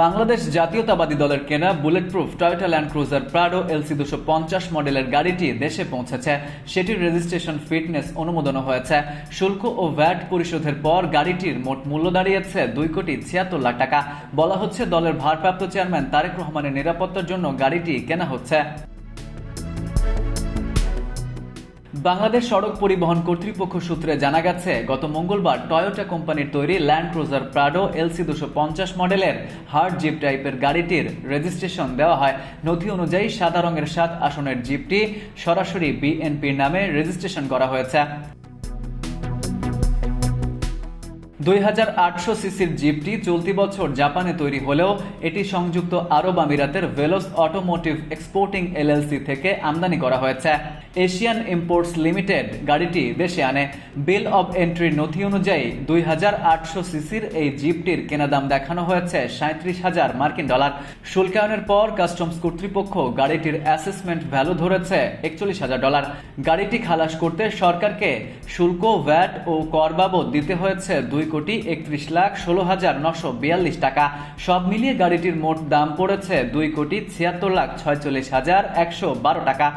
বাংলাদেশ জাতীয়তাবাদী দলের কেনা bullet proof Toyota Land Cruiser Prado LC দুশো পঞ্চাশ মডেলের গাড়িটি দেশে পৌঁছেছে। সেটির রেজিস্ট্রেশন ফিটনেস অনুমোদনও হয়েছে। শুল্ক ও ভ্যাট পরিশোধের পর গাড়িটির মোট মূল্য দাঁড়িয়েছে দুই কোটি ছিয়াত্তর লাখ টাকা। বলা হচ্ছে দলের ভারপ্রাপ্ত চেয়ারম্যান তারেক রহমানের নিরাপত্তার জন্য গাড়িটি কেনা হচ্ছে। বাংলাদেশ সড়ক পরিবহন কর্তৃপক্ষ সূত্রে জানা গেছে, গত মঙ্গলবার টয়োটা কোম্পানির তৈরি ল্যান্ড ক্রুজার প্রাডো এলসি দুশো পঞ্চাশ মডেলের হার্ড জিপ টাইপের গাড়িটির রেজিস্ট্রেশন দেওয়া হয়। নথি অনুযায়ী সাদা রঙের সাত আসনের জিপটি সরাসরি বিএনপির নামে রেজিস্ট্রেশন করা হয়েছে। দুই হাজার আটশো সিসির জিপটি চলতি বছর জাপানে তৈরি হলেও এটি সংযুক্ত আরব আমিরাতের ভেলোস অটোমোটিভ এক্সপোর্টিং এলএলসি থেকে আমদানি করা হয়েছে। এশিয়ান ইম্পোর্টস লিমিটেড গাড়িটি দেশে আনে। বিল অব এন্ট্রির নথি অনুযায়ী দুই হাজার আটশো সিসির এই জিপটির কেনা দাম দেখানো হয়েছে সাঁত্রিশ হাজার মার্কিন ডলার। শুল্কায়নের পর কাস্টমস কর্তৃপক্ষ গাড়িটির অ্যাসেসমেন্ট ভ্যালু ধরেছে একচল্লিশ হাজার ডলার। গাড়িটি খালাস করতে সরকারকে শুল্ক, ভ্যাট ও কর বাবদ দিতে হয়েছে দুই কোটি একত্রিশ লাখ ষোলো হাজার নশো বিয়াল্লিশ টাকা। সব মিলিয়ে গাড়িটির মোট দাম পড়েছে দুই কোটি ছিয়াত্তর লাখ ছয়চল্লিশ হাজার একশো বারো টাকা।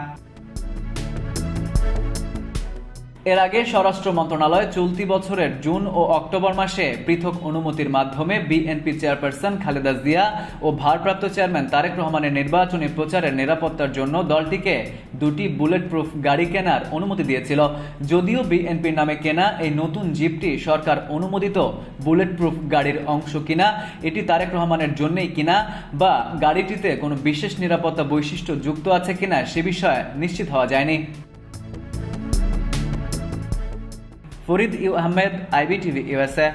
এর আগে স্বরাষ্ট্র মন্ত্রণালয় চলতি বছরের জুন ও অক্টোবর মাসে পৃথক অনুমতির মাধ্যমে বিএনপি চেয়ারপারসন খালেদা জিয়া ও ভারপ্রাপ্ত চেয়ারম্যান তারেক রহমানের নির্বাচনী প্রচারের নিরাপত্তার জন্য দলটিকে দুটি বুলেট প্রুফ গাড়ি কেনার অনুমতি দিয়েছিল। যদিও বিএনপির নামে কেনা এই নতুন জিপটি সরকার অনুমোদিত বুলেট প্রুফ গাড়ির অংশ কিনা, এটি তারেক রহমানের জন্যই কিনা বা গাড়িটিতে কোনো বিশেষ নিরাপত্তা বৈশিষ্ট্য যুক্ত আছে কিনা সে বিষয়ে নিশ্চিত হওয়া যায়নি। Farid Ahmed I B T V U S A